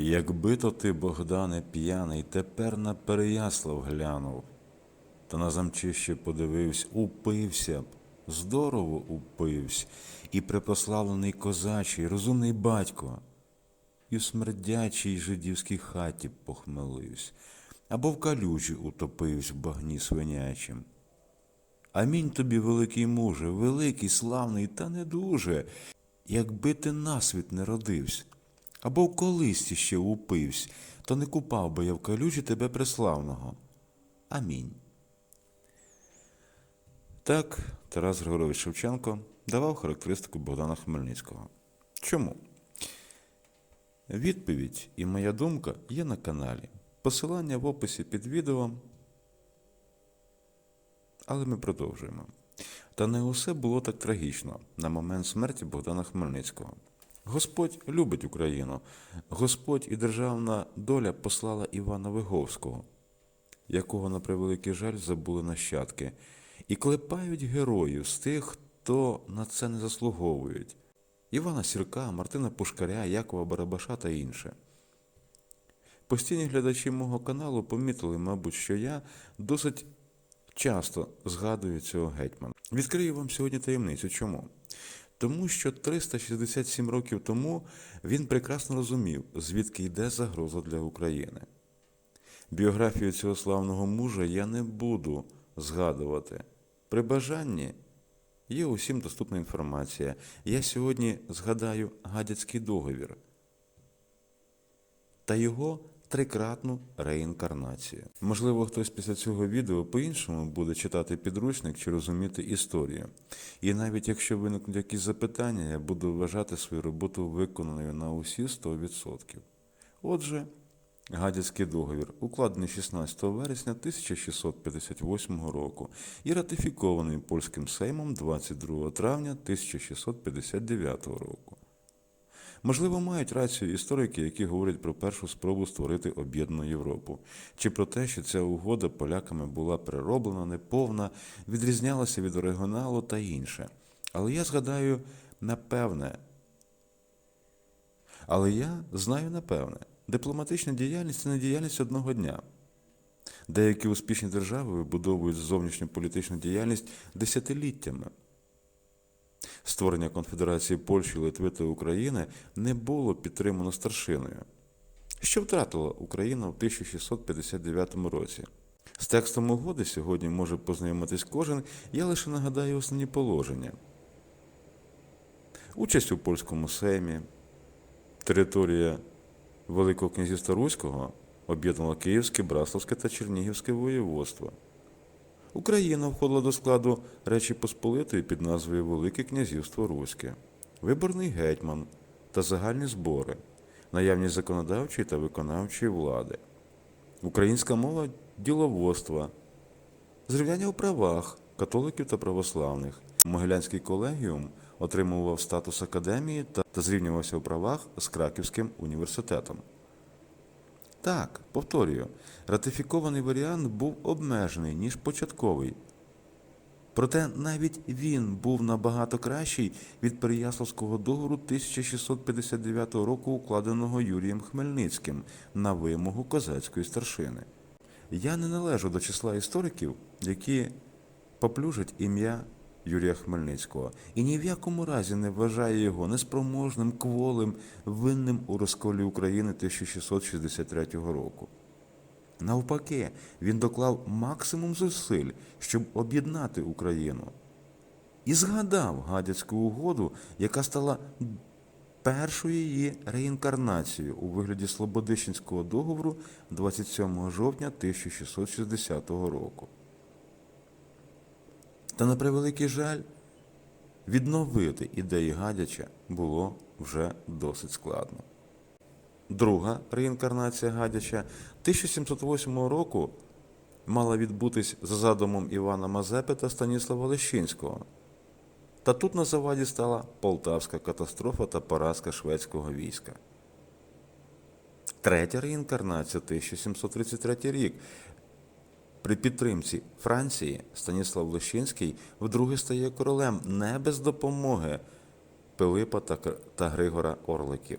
Якби то ти, Богдане, п'яний, тепер на Переяслав глянув, та на замчище подивився, упився б, здорово упився, і препославлений козачий, розумний батько, і в смердячій жидівській хаті похмелився, або в калюжі утопився в багні свинячим. Амінь тобі, великий муже, великий, славний та не дуже, якби ти насвіт не родився, або в колисці ще упивсь, то не купав би я в калюжі тебе преславного. Амінь. Так Тарас Григорович Шевченко давав характеристику Богдана Хмельницького. Чому? Відповідь і моя думка є на каналі. Посилання в описі під відео. Але ми продовжуємо. Та не усе було так трагічно на момент смерті Богдана Хмельницького. Господь любить Україну. Господь і державна доля послала Івана Виговського, якого, на превеликий жаль, забули нащадки, і клепають героїв з тих, хто на це не заслуговують. Івана Сірка, Мартина Пушкаря, Якова Барабаша та інше. Постійні глядачі мого каналу помітили, мабуть, що я досить часто згадую цього гетьмана. Відкрию вам сьогодні таємницю. Чому? Тому що 367 років тому він прекрасно розумів, звідки йде загроза для України. Біографію цього славного мужа я не буду згадувати. При бажанні є усім доступна інформація. Я сьогодні згадаю гадяцький договір та його трикратну реінкарнацію. Можливо, хтось після цього відео по-іншому буде читати підручник чи розуміти історію. І навіть якщо виникнуть якісь запитання, я буду вважати свою роботу виконаною на усі 100%. Отже, Гадяцький договір укладений 16 вересня 1658 року і ратифікований польським сеймом 22 травня 1659 року. Можливо, мають рацію історики, які говорять про першу спробу створити об'єднану Європу, чи про те, що ця угода поляками була перероблена, неповна, відрізнялася від оригіналу та інше. Але я згадаю напевне. Але я знаю напевне, дипломатична діяльність це не діяльність одного дня. Деякі успішні держави вибудовують зовнішню політичну діяльність десятиліттями. Створення Конфедерації Польщі, Литви та України не було підтримано старшиною. Що втратила Україна в 1659 році? З текстом угоди сьогодні може познайомитись кожен, я лише нагадаю основні положення. Участь у польському сеймі, територія Великого князівства Руського об'єднала Київське, Браславське та Чернігівське воєводство. Україна входила до складу Речі Посполитої під назвою Велике князівство Руське, виборний гетьман та загальні збори, наявність законодавчої та виконавчої влади, українська мова діловодства, зрівняння у правах католиків та православних. Могилянський колегіум отримував статус академії та, зрівнювався у правах з Краківським університетом. Так, повторюю, ратифікований варіант був обмежений, ніж початковий. Проте навіть він був набагато кращий від Переяславського договору 1659 року, укладеного Юрієм Хмельницьким на вимогу козацької старшини. Я не належу до числа істориків, які поплюжать ім'я Юрія Хмельницького і ні в якому разі не вважає його неспроможним, кволим, винним у розколі України 1663 року. Навпаки, він доклав максимум зусиль, щоб об'єднати Україну. І згадав гадяцьку угоду, яка стала першою її реінкарнацією у вигляді Слободищенського договору 27 жовтня 1660 року. Та на превеликий жаль, відновити ідеї Гадяча було вже досить складно. Друга реінкарнація Гадяча 1708 року мала відбутись за задумом Івана Мазепи та Станіслава Лещинського. Та тут на заваді стала Полтавська катастрофа та поразка шведського війська. Третя реінкарнація 1733 рік. При підтримці Франції Станіслав Лещинський вдруге стає королем не без допомоги Пилипа та, Григора Орликів.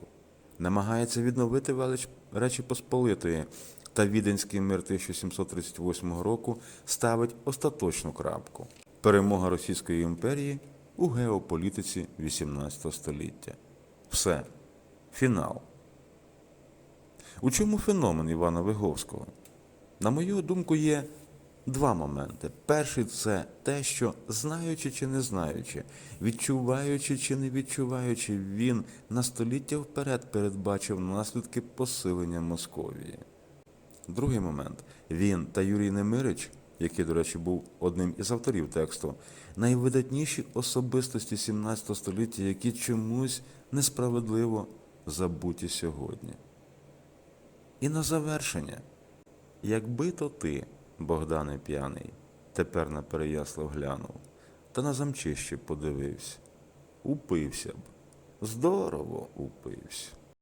намагається відновити велич Речі Посполитої, та Віденський мир 1738 року ставить остаточну крапку. Перемога Російської імперії у геополітиці XVIII століття. Все. Фінал. У чому феномен Івана Виговського? На мою думку, є два моменти. Перший це те, що знаючи чи не знаючи, відчуваючи чи не відчуваючи, він на століття вперед передбачив наслідки посилення Московії. Другий момент. Він та Юрій Немирич, який, до речі, був одним із авторів тексту, найвидатніші особистості 17 століття, які чомусь несправедливо забуті сьогодні. І на завершення. Якби то ти, Богдане п'яний, тепер на Переяслав глянув, та на замчище подивився, упився б, здорово упився.